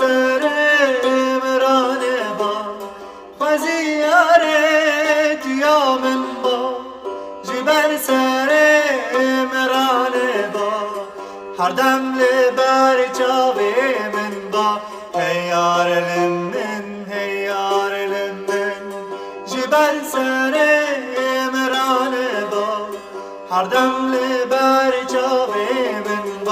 سر مرانه با خزیارت یا من با جبر سر مرانه با هر دم لبر چاوه من با هی یار لمن هی یار لمن جبر سر مرانه با هر دم لبر چاوه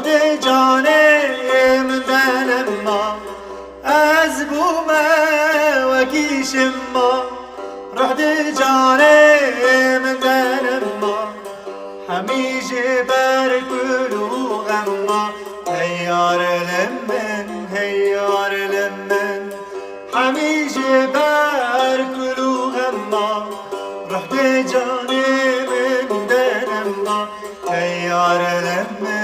رحت جاني من دلم ما از بوم وكيش ما رحت جاني من دلم ما حميج بركلو غما هيار لمن هيار لمن حميج بركلو غما رحت جاني من دنما هيار لمن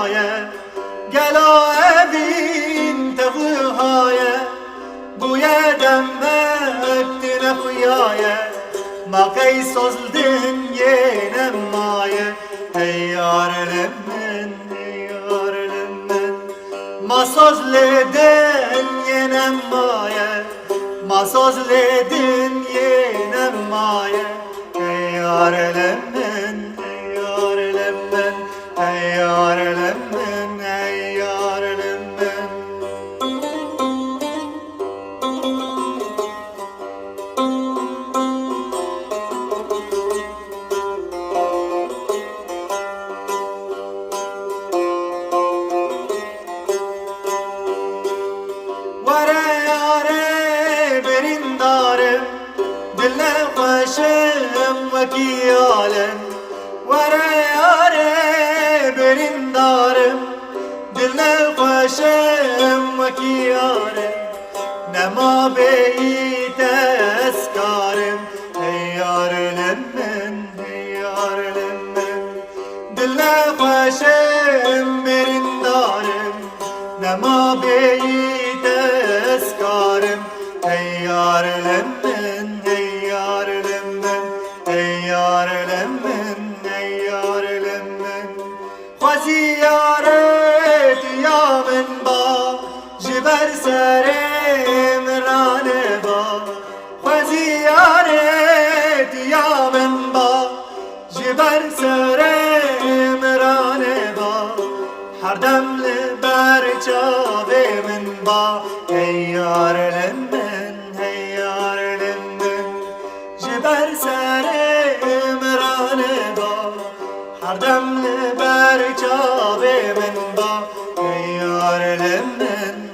minaye Gela evin tevuhaye Guye demme öptüne huyaye Makey sozdin yenem maye. Ey arlemmen, ey arlemmen Ma sozleden yenem maye. Ma sozledin yenem maye Ey arlemmen دل خوشم وکی عالم وره یاره برین دارم دل خوشم وکی عالم نما بیت اسکارم ای یار لمن ای یار لمن دل خوشم برین دارم نما بیت اسکارم ای یار لمن خوزی یارت یا من با جبر سرم رانه با خوزی یارت یا من با جبر سرم رانه با هر دم لبر چاوه من با ای یار لمن ای یار لمن جبر سرم elemden